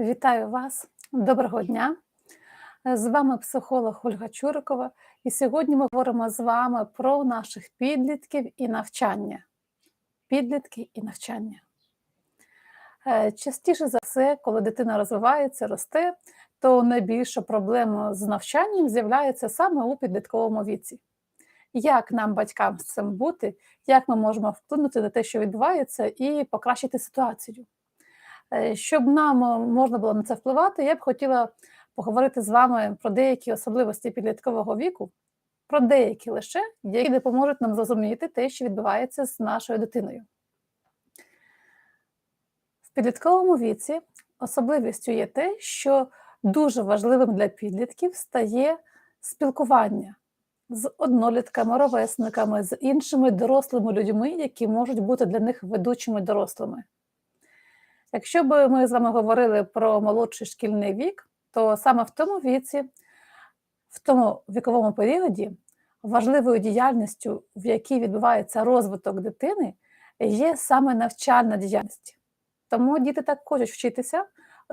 Вітаю вас, доброго дня. З вами психолог Ольга Чурикова, і сьогодні ми говоримо з вами про наших підлітків і навчання. Підлітки і навчання. Е, Частіше за все, коли дитина розвивається, росте, то найбільша проблема з навчанням з'являється саме у підлітковому віці. Як нам, батькам, з цим бути, як ми можемо вплинути на те, що відбувається, і покращити ситуацію? Е, Щоб нам е, можна було на це впливати, я б хотіла поговорити з вами про деякі особливості підліткового віку, про деякі лише, які допоможуть нам зрозуміти те, що відбувається з нашою дитиною. В підлітковому віці особливістю є те, що дуже важливим для підлітків стає спілкування з однолітками, ровесниками, з іншими дорослими людьми, які можуть бути для них ведучими дорослими. Якщо б ми з вами говорили про молодший шкільний вік, то саме в тому віці, в тому віковому періоді, важливою діяльністю, в якій відбувається розвиток дитини, є саме навчальна діяльність. Тому діти так хочуть вчитися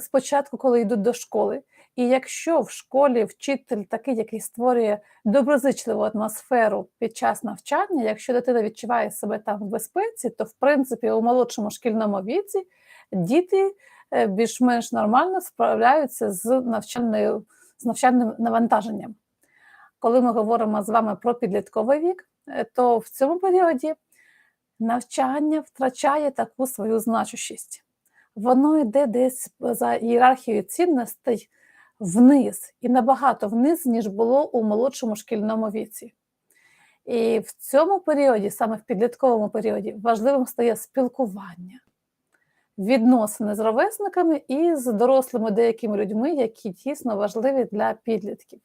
спочатку, коли йдуть до школи. І якщо в школі вчитель такий, який створює доброзичливу атмосферу під час навчання, якщо дитина відчуває себе там в безпеці, то в принципі у молодшому шкільному віці діти е, більш-менш нормально справляються з навчальною з навчальним навантаженням. Коли ми говоримо з вами про підлітковий вік, е, то в цьому періоді навчання втрачає таку свою значущість. Воно йде десь за ієрархією цінностей вниз і набагато вниз, ніж було у молодшому шкільному віці. І в цьому періоді, саме в підлітковому періоді, важливим стає спілкування, відносини з ровесниками і з дорослими деякими людьми, які дійсно важливі для підлітків.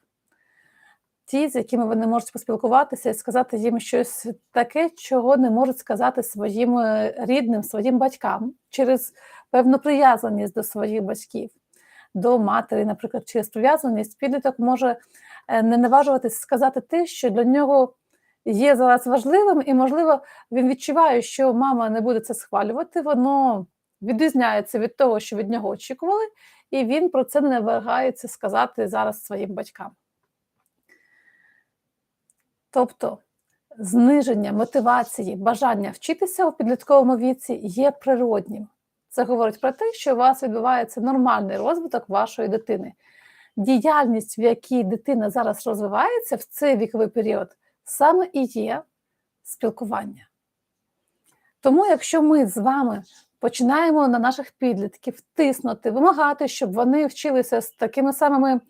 Ті, з якими вони можуть поспілкуватися і сказати їм щось таке, чого не можуть сказати своїм е, рідним, своїм батькам через певну прив'язаність до своїх батьків, до матері, наприклад, через прив'язаність, підліток може е, не наважуватись сказати те, що для нього є зараз важливим, і, можливо, він відчуває, що мама не буде це схвалювати, воно відрізняється від того, що від нього очікували, і він про це не вагається сказати зараз своїм батькам. Тобто зниження мотивації, бажання вчитися у підлітковому віці є природнім. Це говорить про те, що у вас відбувається нормальний розвиток вашої дитини. Діяльність, в якій дитина зараз розвивається в цей віковий період, саме і є спілкування. Тому, якщо ми з вами починаємо на наших підлітків тиснути, вимагати, щоб вони вчилися з такими самими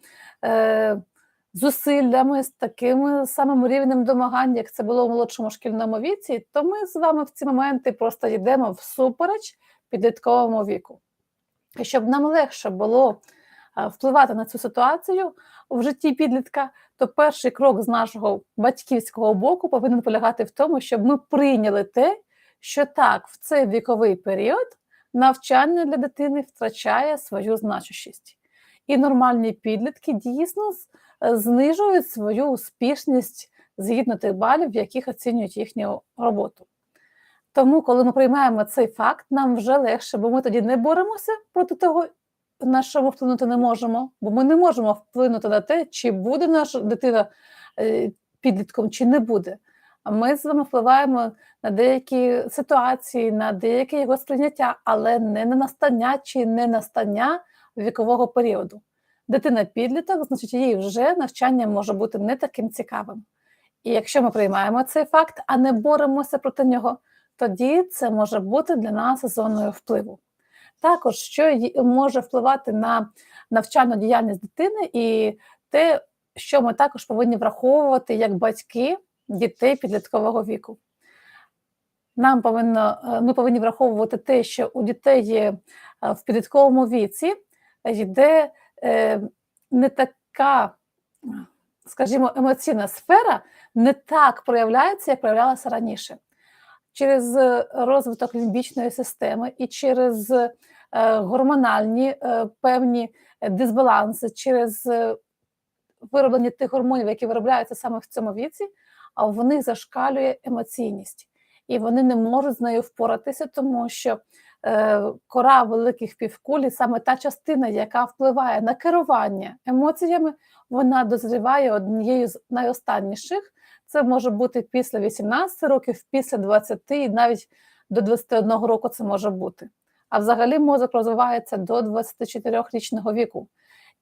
е, зусиллями, з таким самим рівнем домагань, як це було в молодшому шкільному віці, то ми з вами в ці моменти просто йдемо всупереч підлітковому віку. І щоб нам легше було впливати на цю ситуацію в житті підлітка, то перший крок з нашого батьківського боку повинен полягати в тому, щоб ми прийняли те, що так, в цей віковий період навчання для дитини втрачає свою значущість. І нормальні підлітки дійсно знижують свою успішність згідно тих балів, в яких оцінюють їхню роботу. Тому, коли ми приймаємо цей факт, нам вже легше, бо ми тоді не боремося проти того, на що ми вплинути не можемо, бо ми не можемо вплинути на те, чи буде наша дитина е, підлітком, чи не буде. Ми з вами впливаємо на деякі ситуації, на деяке його сприйняття, але не на настання чи не настання вікового періоду. Дитина підліток, значить, її вже навчання може бути не таким цікавим. І якщо ми приймаємо цей факт, а не боремося проти нього, тоді це може бути для нас зоною впливу. Також що може впливати на навчальну діяльність дитини, і те, що ми також повинні враховувати як батьки дітей підліткового віку. Нам повинно, е, Ми повинні враховувати те, що у дітей є е, в підлітковому віці йде е, не така, скажімо, емоційна сфера, не так проявляється, як проявлялася раніше через розвиток лімбічної системи і через гормональні певні дисбаланси, через вироблення тих гормонів, які виробляються саме в цьому віці, а в них зашкалює емоційність. і вони не можуть з нею впоратися, тому що е, кора великих півкулі, саме та частина, яка впливає на керування емоціями, вона дозріває однією з найостанніших. Це може бути після 18 років, після 20 і навіть до 21 року це може бути. А взагалі мозок розвивається до 24-річного віку.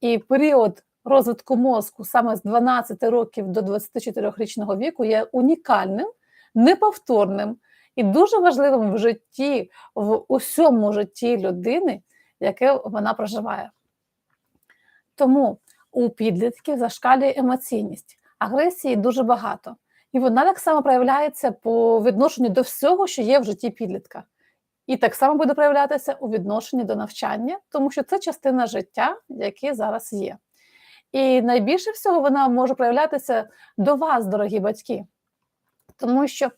І період розвитку мозку саме з 12 років до 24-річного віку є унікальним, неповторним і дуже важливим в житті, в усьому житті людини, яке вона проживає. Тому у підлітків зашкалює емоційність, агресії дуже багато. І вона так само проявляється по відношенню до всього, що є в житті підлітка. І так само буде проявлятися у відношенні до навчання, тому що це частина життя, яке зараз є. І найбільше всього вона може проявлятися до вас, дорогі батьки, тому що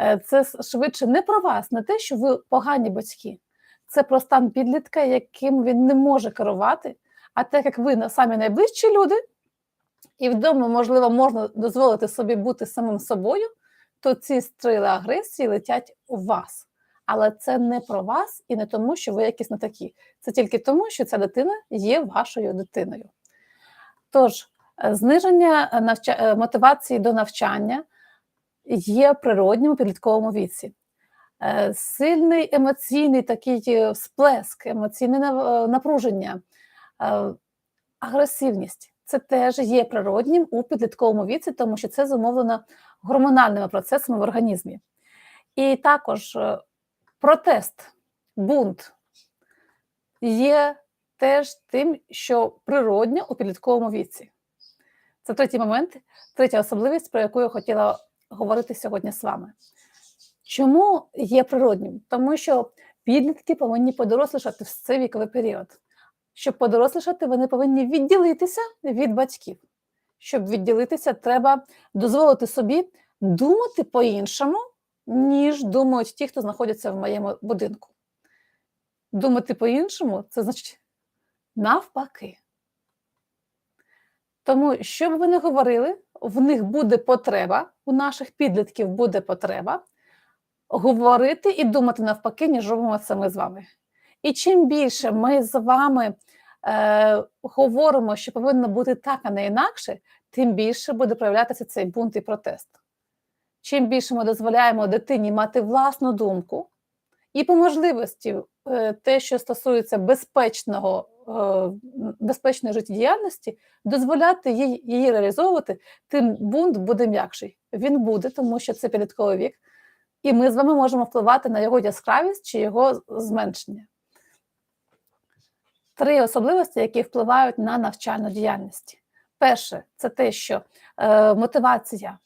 е, це швидше не про вас, не те, що ви погані батьки, це про стан підлітка, яким він не може керувати. А так як ви самі найближчі люди, і вдома, можливо, можна дозволити собі бути самим собою, то ці стріли агресії летять у вас. Але це не про вас і не тому, що ви якісь не такі. Це тільки тому, що ця дитина є вашою дитиною. Тож, е, зниження навча... е, мотивації до навчання є природнім у підлітковому віці. Е, Сильний емоційний такий е, сплеск, емоційне е, напруження, е, агресивність це теж є природнім у підлітковому віці, тому що це зумовлено гормональними процесами в організмі. І також е, протест, бунт є теж тим, що природньо у підлітковому віці. Це третій момент, третя особливість, про яку я хотіла говорити сьогодні з вами. Чому є природнім? Тому що підлітки повинні подорослішати в цей віковий період. Щоб подорослішати, вони повинні відділитися від батьків. Щоб відділитися, треба дозволити собі думати по-іншому, ніж думають ті, хто знаходяться в моєму будинку. Думати по-іншому це значить навпаки. Тому, що б ви не говорили, в них буде потреба, у наших підлітків буде потреба говорити і думати навпаки, ніж робимо це ми з вами. І чим більше ми з вами е, говоримо, що повинно бути так, а не інакше, тим більше буде проявлятися цей бунт і протест. Чим більше ми дозволяємо дитині мати власну думку, і по можливості те, що стосується безпечного, е, безпечної життєдіяльності, дозволяти їй, її реалізовувати, тим бунт буде м'якший. Він буде, тому що це підлітковий вік, і ми з вами можемо впливати на його яскравість чи його зменшення. Три особливості, які впливають на навчальну діяльність. Перше, це те, що е, мотивація,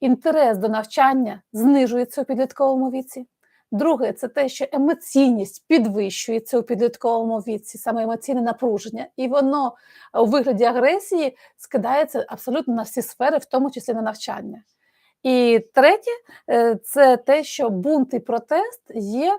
інтерес до навчання знижується у підлітковому віці. Друге, це те, що емоційність підвищується у підлітковому віці, саме емоційне напруження, і воно у вигляді агресії скидається абсолютно на всі сфери, в тому числі на навчання. І третє, е, це те, що бунт і протест є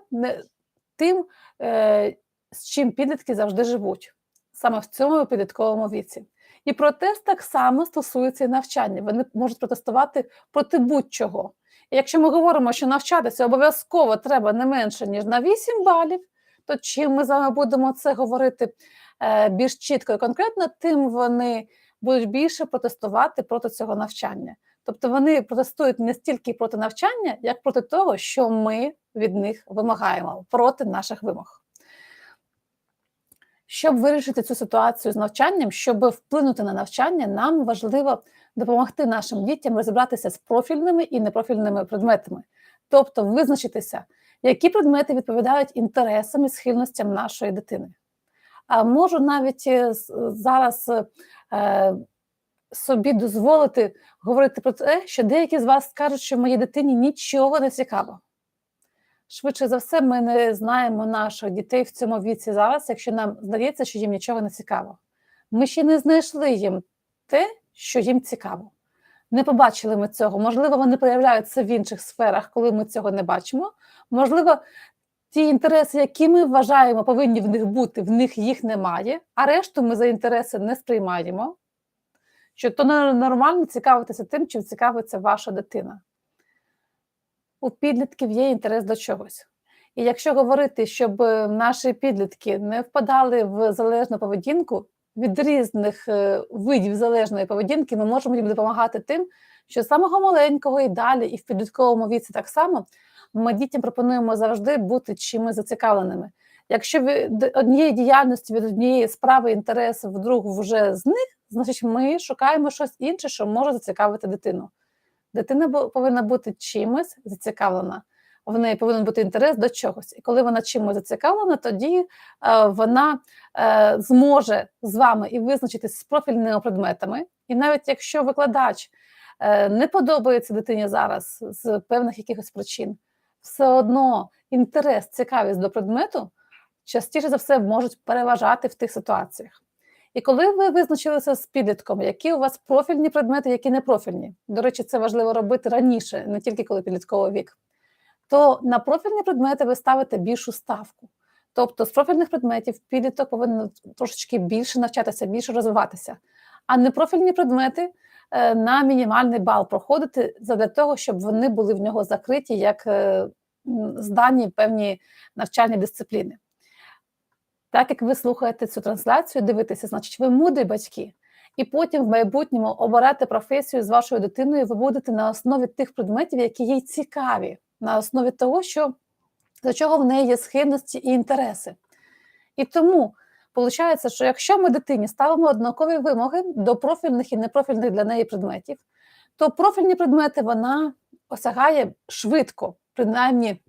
тим, е, з чим підлітки завжди живуть, саме в цьому підлітковому віці. І протест так само стосується і навчання. Вони можуть протестувати проти будь-чого. Якщо ми говоримо, що навчатися обов'язково треба не менше, ніж на 8 балів, то чим ми з вами будемо це говорити е, більш чітко і конкретно, тим вони будуть більше протестувати проти цього навчання. Тобто вони протестують не стільки проти навчання, як проти того, що ми від них вимагаємо, проти наших вимог. Щоб вирішити цю ситуацію з навчанням, щоб вплинути на навчання, нам важливо допомогти нашим дітям розібратися з профільними і непрофільними предметами, тобто визначитися, які предмети відповідають інтересам і схильностям нашої дитини. А можу навіть е, зараз е, собі дозволити говорити про те, що деякі з вас скажуть, що моїй дитині нічого не цікаво. Швидше за все, ми не знаємо наших дітей в цьому віці зараз, якщо нам здається, що їм нічого не цікаво. Ми ще не знайшли їм те, що їм цікаво. Не побачили ми цього. Можливо, вони проявляються в інших сферах, коли ми цього не бачимо. Можливо, ті інтереси, які ми вважаємо, повинні в них бути, в них їх немає, а решту ми за інтереси не сприймаємо. Що то нормально цікавитися тим, чим цікавиться ваша дитина. у підлітків є інтерес до чогось. І якщо говорити, щоб наші підлітки не впадали в залежну поведінку від різних е, видів залежної поведінки, ми можемо їм допомагати тим, що з самого маленького і далі, і в підлітковому віці так само ми дітям пропонуємо завжди бути чимось зацікавленими. Якщо від однієї діяльності, від однієї справи інтерес вдруг вже зник, значить ми шукаємо щось інше, що може зацікавити дитину. Дитина повинна бути чимось зацікавлена. В неї повинен бути інтерес до чогось. І коли вона чимось зацікавлена, тоді е, вона е, зможе з вами і визначитись з профільними предметами. І навіть якщо викладач е, не подобається дитині зараз з певних якихось причин, все одно інтерес, цікавість до предмету частіше за все можуть переважати в тих ситуаціях. І коли ви визначилися з підлітком, які у вас профільні предмети, які не профільні, до речі, це важливо робити раніше, не тільки коли підлітковий вік, то на профільні предмети ви ставите більшу ставку. Тобто з профільних предметів підліток повинен трошечки більше навчатися, більше розвиватися. А непрофільні предмети е, на мінімальний бал проходити для того, щоб вони були в нього закриті як е, здані певні навчальні дисципліни. Так як ви слухаєте цю трансляцію, дивитеся, значить, ви мудрі батьки, і потім в майбутньому обирати професію з вашою дитиною, ви будете на основі тих предметів, які їй цікаві, на основі того, що до чого в неї є схильності і інтереси. І тому виходить, що якщо ми дитині ставимо однакові вимоги до профільних і непрофільних для неї предметів, то профільні предмети вона осягає швидко, принаймні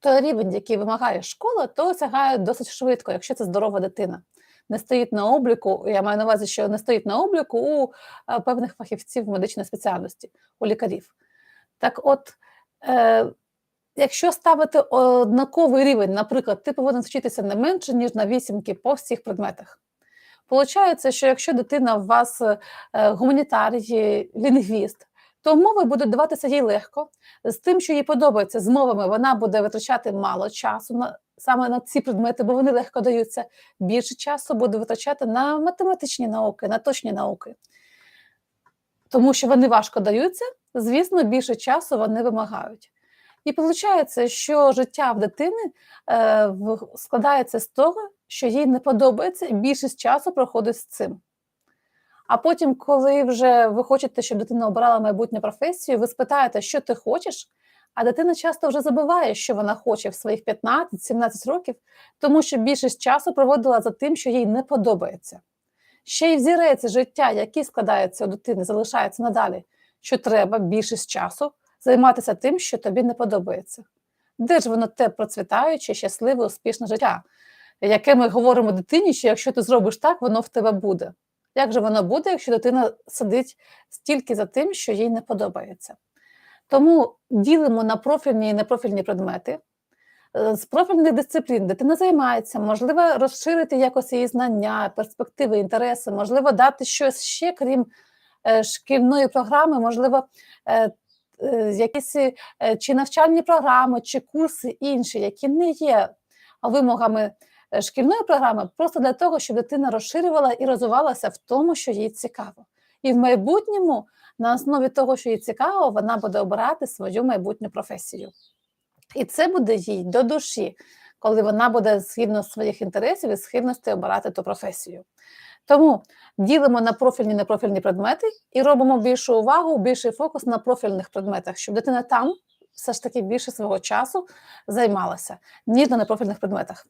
той рівень, який вимагає школа, то осягає досить швидко, якщо це здорова дитина. Не стоїть на обліку, я маю на увазі, що не стоїть на обліку у е, певних фахівців медичної спеціальності, у лікарів. Так от, е, якщо ставити однаковий рівень, наприклад, ти повинен вчитися не менше, ніж на вісімки по всіх предметах. Получається, що якщо дитина у вас е, гуманітарій, лінгвіст, то мови будуть даватися їй легко. З тим, що їй подобається з мовами, вона буде витрачати мало часу на саме на ці предмети, бо вони легко даються. Більше часу буде витрачати на математичні науки, на точні науки. Тому що вони важко даються, звісно, більше часу вони вимагають. І виходить, що життя в дитини е, складається з того, що їй не подобається, і більшість часу проходить з цим. А потім, коли вже ви хочете, щоб дитина обирала майбутню професію, ви спитаєте, що ти хочеш, а дитина часто вже забуває, що вона хоче в своїх 15-17 років, тому що більшість часу проводила за тим, що їй не подобається. Ще й взірець життя, який складається у дитини, залишається надалі, що треба більшість часу займатися тим, що тобі не подобається. Де ж воно те процвітаюче, щасливе, успішне життя, яке ми говоримо дитині, що якщо ти зробиш так, воно в тебе буде. Як же воно буде, якщо дитина сидить стільки за тим, що їй не подобається? Тому ділимо на профільні і непрофільні предмети. Е, З профільних дисциплін дитина займається, можливо, розширити якось її знання, перспективи, інтереси, можливо, дати щось ще, крім е, шкільної програми, можливо, е, якісь е, чи навчальні програми, чи курси інші, які не є вимогами е, шкільної програми, просто для того, щоб дитина розширювала і розвивалася в тому, що їй цікаво. І в майбутньому, на основі того, що їй цікаво, вона буде обирати свою майбутню професію. І це буде їй до душі, коли вона буде згідно своїх інтересів і схильностей обирати ту професію. Тому ділимо на профільні непрофільні предмети і робимо більшу увагу, більший фокус на профільних предметах, щоб дитина там все ж таки більше свого часу займалася, ніж на непрофільних предметах.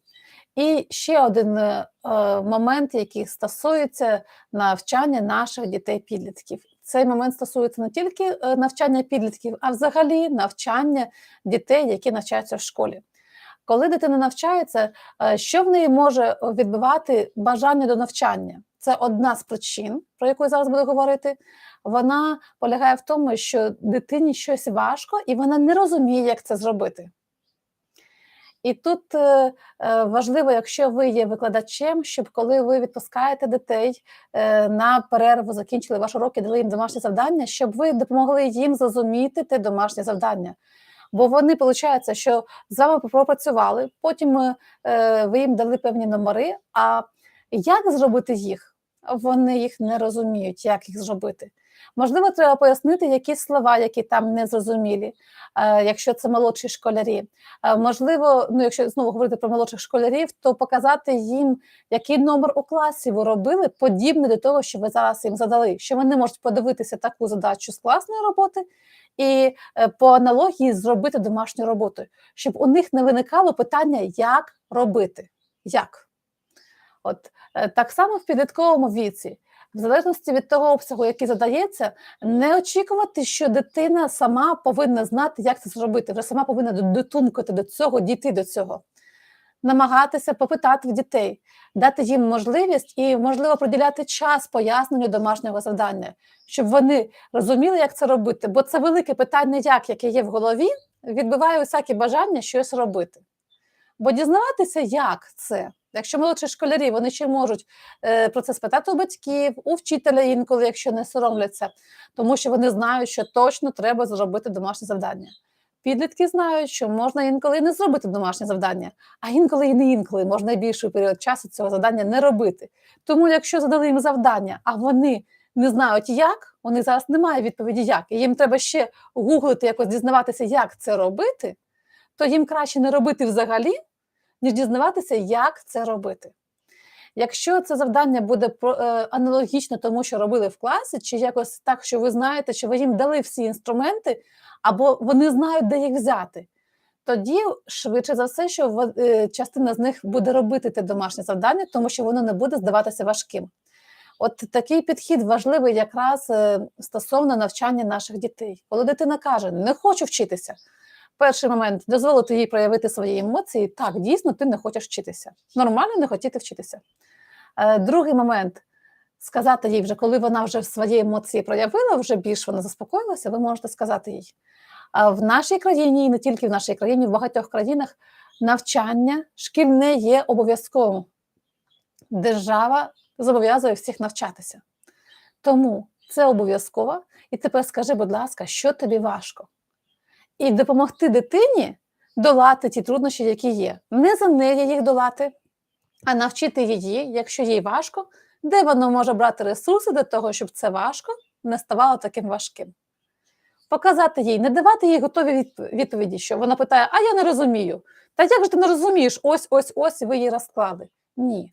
І ще один е, е, момент, який стосується навчання наших дітей-підлітків. Цей момент стосується не тільки е, навчання підлітків, а взагалі навчання дітей, які навчаються в школі. Коли дитина навчається, е, що в неї може відбивати бажання до навчання? Це одна з причин, про яку я зараз буду говорити. Вона полягає в тому, що дитині щось важко, і вона не розуміє, як це зробити. І тут е, е, важливо, якщо ви є викладачем, щоб коли ви відпускаєте дітей е, на перерву, закінчили ваші уроки, дали їм домашнє завдання, щоб ви допомогли їм зрозуміти те домашнє завдання. Бо вони, виходить, що з вами пропрацювали, потім е, ви їм дали певні номери. А як зробити їх? Вони їх не розуміють, як їх зробити. Можливо, треба пояснити якісь слова, які там незрозумілі, е, якщо це молодші школярі. Е, Можливо, ну якщо знову говорити про молодших школярів, то показати їм, який номер у класі ви робили, подібне до того, що ви зараз їм задали, що вони можуть подивитися таку задачу з класної роботи і е, по аналогії зробити домашню роботу, щоб у них не виникало питання, як робити. Як? От так само в підлітковому віці, в залежності від того обсягу, який задається, не очікувати, що дитина сама повинна знати, як це зробити, вже сама повинна до- дотумкати до цього, дійти до цього. Намагатися попитати в дітей, дати їм можливість і, можливо, приділяти час поясненню домашнього завдання, щоб вони розуміли, як це робити. Бо це велике питання, як, яке є в голові, відбиває усякі бажання щось робити. Бо дізнаватися, як це, якщо молодші школярі, вони ще можуть е, про це спитати у батьків, у вчителя інколи, якщо не соромляться, тому що вони знають, що точно треба зробити домашнє завдання. Підлітки знають, що можна інколи не зробити домашнє завдання, а інколи і не інколи можна більший період часу цього завдання не робити. Тому, якщо задали їм завдання, а вони не знають, як, них зараз немає відповіді, як, і їм треба ще гуглити, якось дізнаватися, як це робити, то їм краще не робити взагалі, ніж дізнаватися, як це робити. Якщо це завдання буде е, аналогічно тому, що робили в класі, чи якось так, що ви знаєте, що ви їм дали всі інструменти, або вони знають, де їх взяти, тоді швидше за все, що е, частина з них буде робити те домашнє завдання, тому що воно не буде здаватися важким. От такий підхід важливий якраз е, стосовно навчання наших дітей. Коли дитина каже, не хочу вчитися, перший момент дозволити їй проявити свої емоції. Так, дійсно, ти не хочеш вчитися. Нормально не хотіти вчитися. Е, Другий момент сказати їй, вже коли вона вже свої емоції проявила, вже більш вона заспокоїлася, ви можете сказати їй. В нашій країні, і не тільки в нашій країні, в багатьох країнах навчання шкільне є обов'язковим. Держава зобов'язує всіх навчатися. Тому це обов'язково. І тепер скажи, будь ласка, що тобі важко? І допомогти дитині долати ті труднощі, які є. Не за неї їх долати, а навчити її, якщо їй важко, де вона може брати ресурси для того, щоб це важко не ставало таким важким. Показати їй, не давати їй готові відповіді, що вона питає: А я не розумію. Та як же ти не розумієш? Ось, ось, ось, ви її розклали. Ні.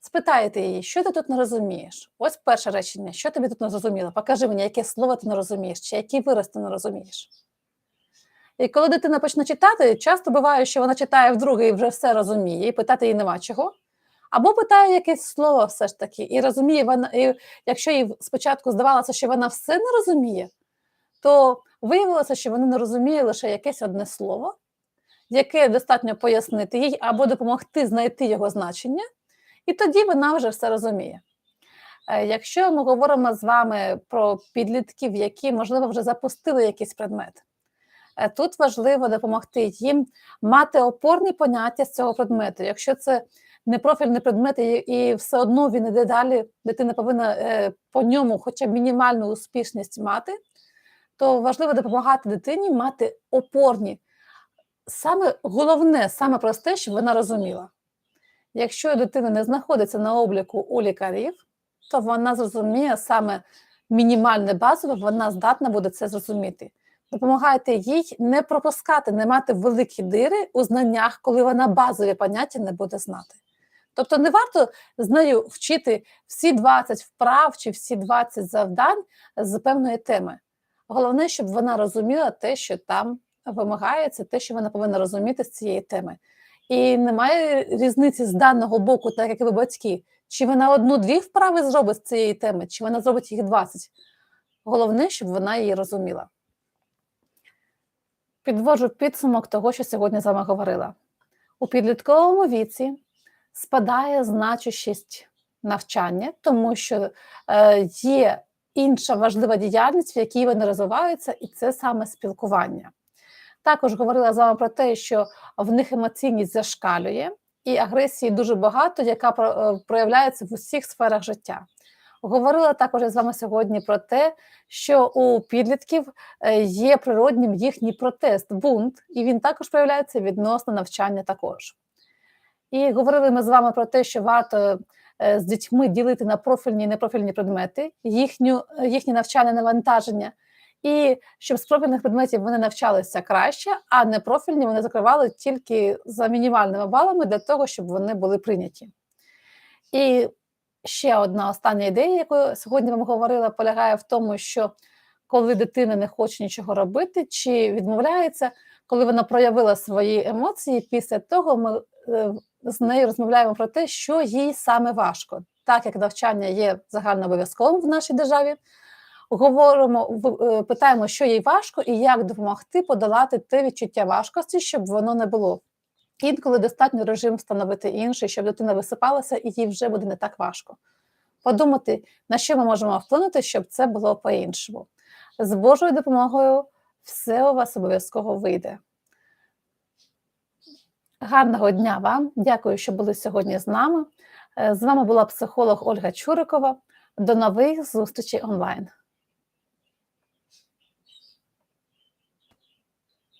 Спитаєте її, що ти тут не розумієш? Ось перше речення, що тобі тут не зрозуміло? Покажи мені, яке слово ти не розумієш, чи який вираз ти не розумієш. І коли дитина почне читати, часто буває, що вона читає вдруге і вже все розуміє, і питати їй нема чого. Або питає якесь слово все ж таки, і розуміє вона, і якщо їй спочатку здавалося, що вона все не розуміє, то виявилося, що вона не розуміє лише якесь одне слово, яке достатньо пояснити їй або допомогти знайти його значення, і тоді вона вже все розуміє. Е, Якщо ми говоримо з вами про підлітків, які, можливо, вже запустили якийсь предмет, тут важливо допомогти їм мати опорні поняття з цього предмету. Якщо це непрофільний предмет, і, і все одно він іде далі, дитина повинна е, по ньому хоча б мінімальну успішність мати, то важливо допомагати дитині мати опорні. Саме головне, саме просте, щоб вона розуміла. Якщо дитина не знаходиться на обліку у лікарів, то вона зрозуміє саме мінімальне базове, вона здатна буде це зрозуміти. Допомагайте їй не пропускати, не мати великі дири у знаннях, коли вона базові поняття не буде знати. Тобто не варто з нею вчити всі 20 вправ чи всі 20 завдань з певної теми. Головне, щоб вона розуміла те, що там вимагається, те, що вона повинна розуміти з цієї теми. І немає різниці з даного боку, так як ви батьки, чи вона одну-дві вправи зробить з цієї теми, чи вона зробить їх 20. Головне, щоб вона її розуміла. Підводжу підсумок того, що сьогодні з вами говорила. У підлітковому віці спадає значущість навчання, тому що е, є інша важлива діяльність, в якій вони розвиваються, і це саме спілкування. Також говорила з вами про те, що в них емоційність зашкалює, і агресії дуже багато, яка е, проявляється в усіх сферах життя. Говорила також з вами сьогодні про те, що у підлітків е, є природнім їхній протест, бунт, і він також проявляється відносно навчання також. І говорили ми з вами про те, що варто е, з дітьми ділити на профільні і непрофільні предмети, їхню, їхнє навчальне навантаження, і щоб з профільних предметів вони навчалися краще, а непрофільні вони закривали тільки за мінімальними балами для того, щоб вони були прийняті. І ще одна остання ідея, яку сьогодні вам говорила, полягає в тому, що коли дитина не хоче нічого робити чи відмовляється, коли вона проявила свої емоції, після того ми е, з нею розмовляємо про те, що їй саме важко. Так як навчання є загальнообов'язковим в нашій державі, говоримо, е, питаємо, що їй важко, і як допомогти подолати те відчуття важкості, щоб воно не було. Інколи достатньо режим встановити інший, щоб дитина висипалася, і їй вже буде не так важко. Подумати, на що ми можемо вплинути, щоб це було по-іншому. З Божою допомогою все у вас обов'язково вийде. Гарного дня вам! Дякую, що були сьогодні з нами. Е, З вами була психолог Ольга Чурикова. До нових зустрічей онлайн.